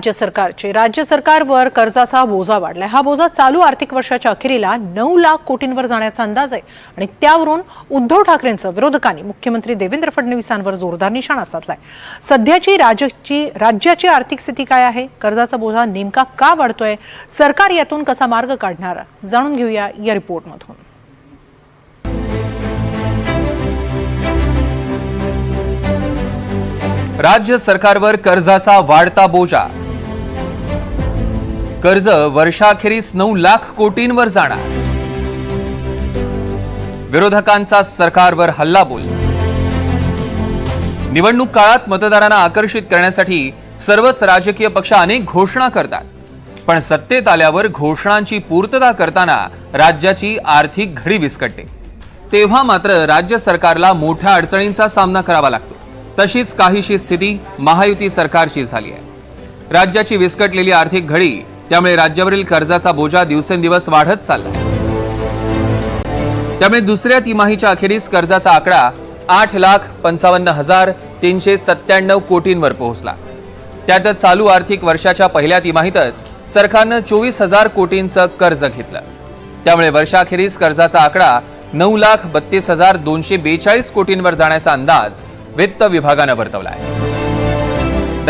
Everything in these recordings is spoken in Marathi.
राज्य सरकारचे. राज्य सरकारवर कर्जाचा बोजा वाढलाय. हा बोजा चालू आर्थिक वर्षाच्या अखेरीला नऊ लाख कोटींवर जाण्याचा अंदाज आहे आणि त्यावरून उद्धव ठाकरेंचं विरोधकांनी मुख्यमंत्री देवेंद्र फडणवीसांवर जोरदार निशाणा साधलाय. सध्याची राज्याची राज्याची आर्थिक स्थिती काय आहे? कर्जाचा बोजा नेमका का वाढतोय? सरकार यातून कसा मार्ग काढणार? जाणून घेऊया या रिपोर्टमधून. राज्य सरकारवर कर्जाचा वाढता बोजा. कर्ज वर्षाखेरीस नऊ लाख कोटींवर जाणार. विरोधकांचा सरकारवर हल्ला बोल निवडणूक काळात मतदारांना आकर्षित करण्यासाठी सर्वच राजकीय पक्ष अनेक घोषणा करतात. पण सत्तेत आल्यावर घोषणांची पूर्तता करताना राज्याची आर्थिक घडी विस्कटते. तेव्हा मात्र राज्य सरकारला मोठ्या अडचणींचा सामना करावा लागतो. तशीच काहीशी स्थिती महायुती सरकारची झाली आहे. राज्याची विस्कटलेली आर्थिक घडी त्यामुळे राज्यावरील कर्जाचा बोजा दिवसेंदिवस वाढत चालला त्यामुळे दुसऱ्या तिमाहीच्या अखेरीस कर्जाचा आकडा आठ लाख पंचावन्न हजार तीनशे सत्त्याण्णव कोटींवर पोहोचला. त्यातच चालू आर्थिक वर्षाच्या पहिल्या तिमाहीतच सरकारनं चोवीस हजार कोटींचं कर्ज घेतलं. त्यामुळे वर्षाखेरीस कर्जाचा आकडा नऊ लाख बत्तीस हजार दोनशे बेचाळीस कोटींवर जाण्याचा अंदाज वित्त विभागानं वर्तवला आहे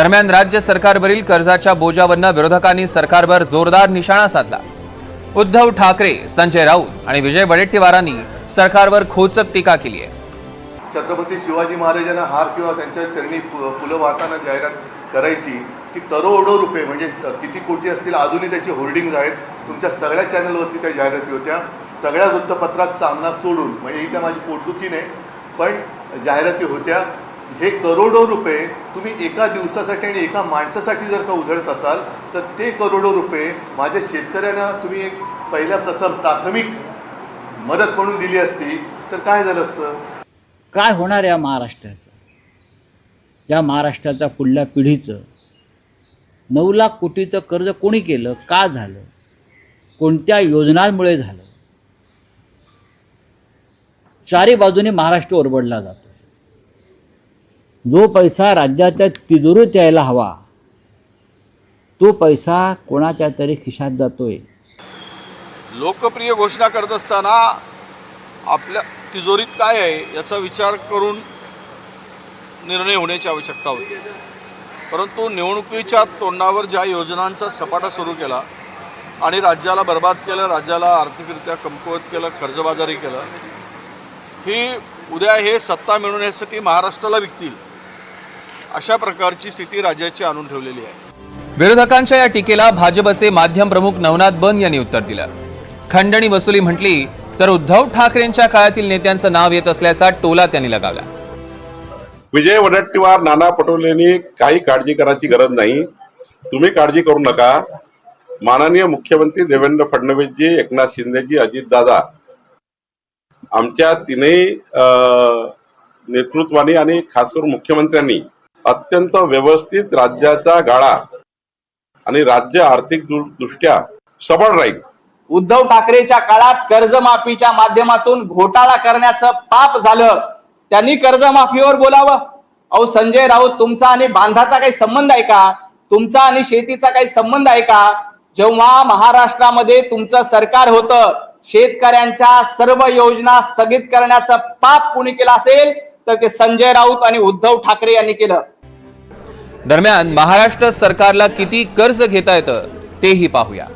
दरम्यान राज्य सरकारवरील कर्जाच्या बोजावरनं विरोधकांनी सरकारवर जोरदार निशाणा साधला. उद्धव ठाकरे संजय राऊत आणि विजय वडेट्टीवारांनी सरकारवर खोचक टीका केली आहे. छत्रपती शिवाजी महाराजांना हार किंवा त्यांच्या चरणी फु- फुलं वाहताना जाहिरात करायची की करोडो रुपये म्हणजे किती कोटी असतील अजूनही त्याची होर्डिंग आहेत. तुमच्या सगळ्या चॅनलवरती त्या जाहिराती होत्या. सगळ्या वृत्तपत्रात सामना सोडून म्हणजे ही त्या माझी पोटदुखी नाही पण जाहिराती होत्या. हे करोडो रुपये तुम्ही एका दिवसासाठी आणि एका माणसासाठी जर का उधळत असाल तर ते करोडो रुपये माझ्या शेतकऱ्यांना तुम्ही एक पहिल्या प्रथम प्राथमिक मदत म्हणून दिली असती तर काय झालं असतं? काय होणार या महाराष्ट्राचं? या महाराष्ट्राच्या पुढल्या पिढीचं नऊ लाख कोटीचं कर्ज कोणी केलं? का झालं? कोणत्या योजनांमुळे झालं? चारी बाजूने महाराष्ट्र ओरबडला जातो. जो पैसा राज्याच्या तिजोरीत यायला हवा तो पैसा कोणाच्या तरी खिशात जातोय. लोकप्रिय घोषणा करत असताना आपल्या तिजोरीत काय आहे याचा विचार करून निर्णय होण्याची आवश्यकता होती. परंतु निवडणुकीच्या तोंडावर ज्या योजनांचा सपाटा सुरू केला आणि राज्याला बर्बाद केलं राज्याला आर्थिकरित्या कमकुवत केलं कर्जबाजारी केलं की उद्या हे सत्ता मिळवण्यासाठी महाराष्ट्राला विकतील. अशा प्रकारची स्थिती राज्याची आणून ठेवलेली आहे. विरोधकांच्या या टीकेला भाजपचे माध्यम प्रमुख नवनाथ बन यांनी उत्तर दिलं. खंडणी वसुली म्हटली तर उद्धव ठाकरेंच्या काळातील नेत्यांचं नाव येत असल्याचा टोला त्यांनी लगावला. विजय वडेट्टीवार नाना पटोलेंनी काही काळजी करायची गरज नाही. तुम्ही काळजी करू नका. माननीय मुख्यमंत्री देवेंद्र फडणवीसजी एकनाथ शिंदेजी अजितदादा आमच्या तीनही अं, नेतृत्वाने आणि खास करून मुख्यमंत्र्यांनी अत्यंत व्यवस्थित राज्याचा गाळा आणि राज्य आर्थिक दृष्ट्या सबळ राहील. उद्धव ठाकरेच्या काळात कर्जमाफीच्या माध्यमातून घोटाळा करण्याचं पाप झालं. त्यांनी कर्जमाफीवर बोलावं. अहो संजय राऊत तुमचा आणि बांधाचा काही संबंध आहे का? तुमचा आणि शेतीचा काही संबंध आहे का? जेव्हा महाराष्ट्रामध्ये तुमचं सरकार होतं शेतकऱ्यांच्या सर्व योजना स्थगित करण्याचं पाप कुणी केलं असेल? तर ते संजय राऊत आणि उद्धव ठाकरे यांनी केलं. दरम्यान महाराष्ट्र सरकारला किती कर्ज घेता येतं तेही पाहूया.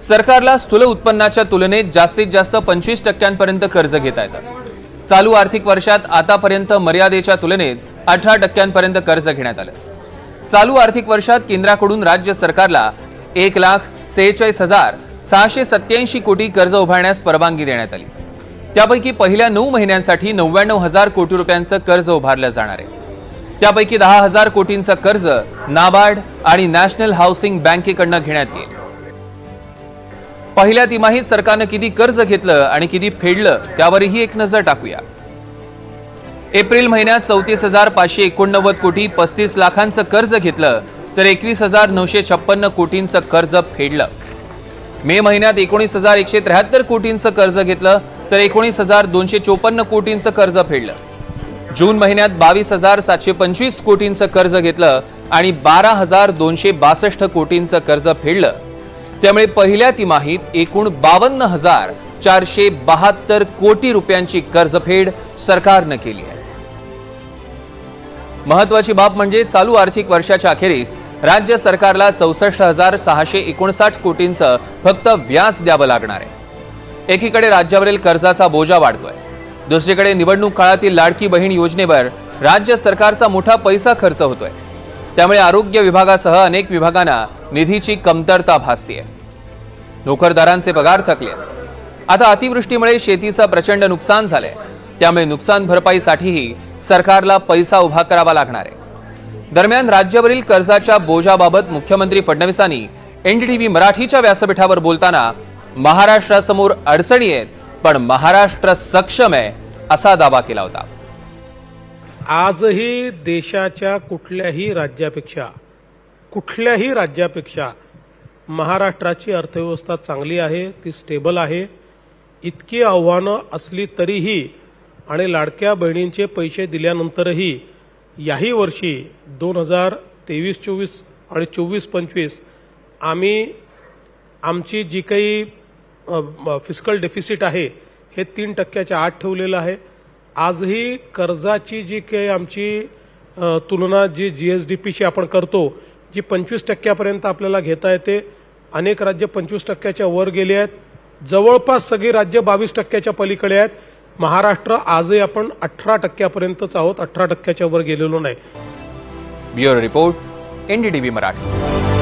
सरकारला स्थूल उत्पन्नाच्या तुलनेत जास्तीत जास्त पंचवीस टक्क्यांपर्यंत कर्ज घेता येतं. चालू आर्थिक वर्षात आतापर्यंत मर्यादेच्या तुलनेत अठरा टक्क्यांपर्यंत कर्ज घेण्यात आलं. चालू आर्थिक वर्षात केंद्राकडून राज्य सरकारला एक लाख सेहेचाळीस हजार सहाशे सत्याऐंशी कोटी कर्ज उभारण्यास परवानगी देण्यात आली. त्यापैकी पहिल्या नऊ महिन्यांसाठी नव्याण्णव हजार कोटी रुपयांचं कर्ज उभारलं जाणार आहे. त्यापैकी दहा हजार कोटींचं कर्ज नाबार्ड आणि नॅशनल हाऊसिंग बँकेकडनं घेण्यात येईल. पहिल्या तिमाहीत सरकारनं किती कर्ज घेतलं आणि किती फेडलं त्यावरही एक नजर टाकूया. एप्रिल महिन्यात चौतीस हजार पाचशे एकोणनव्वद कोटी पस्तीस लाखांचं कर्ज घेतलं तर एकवीस हजार नऊशे छप्पन्न कोटींचं कर्ज फेडलं. मे महिन्यात एकोणीस हजार एकशे त्र्याहत्तर कोटींचं कर्ज घेतलं तर एकोणीस हजार दोनशे चोपन्न कोटींचं कर्ज फेडलं. जून महिन्यात बावीस हजार सातशे पंचवीस कोटींचं कर्ज घेतलं आणि बारा हजार दोनशे बासष्ट कोटींचं कर्ज फेडलं. त्यामुळे पहिल्या तिमाहीत एकूण बावन्न हजार चारशे बहात्तर कोटी रुपयांची कर्जफेड सरकारनं केली आहे. महत्वाची बाब म्हणजे चालू आर्थिक वर्षाच्या अखेरीस राज्य सरकारला चौसष्ट हजार सहाशे एकोणसाठ कोटींचं फक्त व्याज द्यावं लागणार आहे. एकीकडे राज्यावरील कर्जाचा बोजा वाढतोय. दुसरीकडे निवडणूक काळातील लाडकी बहीण योजनेवर राज्य सरकारचा मोठा पैसा खर्च होतोय. त्यामुळे आरोग्य विभागासह अनेक विभागांना निधीची कमतरता भासतीये. नोकरदारांचे पगार थकले. आता अतिवृष्टीमुळे शेतीचं प्रचंड नुकसान झालंय. त्यामुळे नुकसान भरपाईसाठीही सरकारला पैसा उभा करावा लागणार आहे. दरम्यान राज्यावरील कर्जाच्या बोजाबाबत मुख्यमंत्री फडणवीसांनी एनडीटीव्ही मराठीच्या व्यासपीठावर बोलताना महाराष्ट्रासमोर अडचणी आहेत पण महाराष्ट्र सक्षम आहे असा दावा केला होता. आजही देशाच्या कुठल्याही राज्यापेक्षा कुठल्याही राज्यापेक्षा महाराष्ट्राची अर्थव्यवस्था चांगली आहे ती स्टेबल आहे. इतकी आव्हानं असली तरीही आणि लाडक्या बहिणींचे पैसे दिल्यानंतरही याही वर्षी दोन हजार तेवीस चोवीस आणि चोवीस पंचवीस आम्ही आमची जी काही फिजिकल डेफिसिट आहे हे तीन टक्क्याच्या आत ठेवलेलं आहे. आजही कर्जाची जी काही आमची तुलना जी जी एस डी पीशी आपण करतो जी पंचवीस टक्क्यापर्यंत आपल्याला घेता येते. अनेक राज्य पंचवीस टक्क्याच्या वर गेले आहेत. जवळपास सगळी राज्य बावीस टक्क्याच्या पलीकडे आहेत. महाराष्ट्र आजही आपण अठरा टक्क्यापर्यंतच आहोत. अठरा टक्क्याच्या वर गेलेलो नाही. Bureau report NDTV Marathi.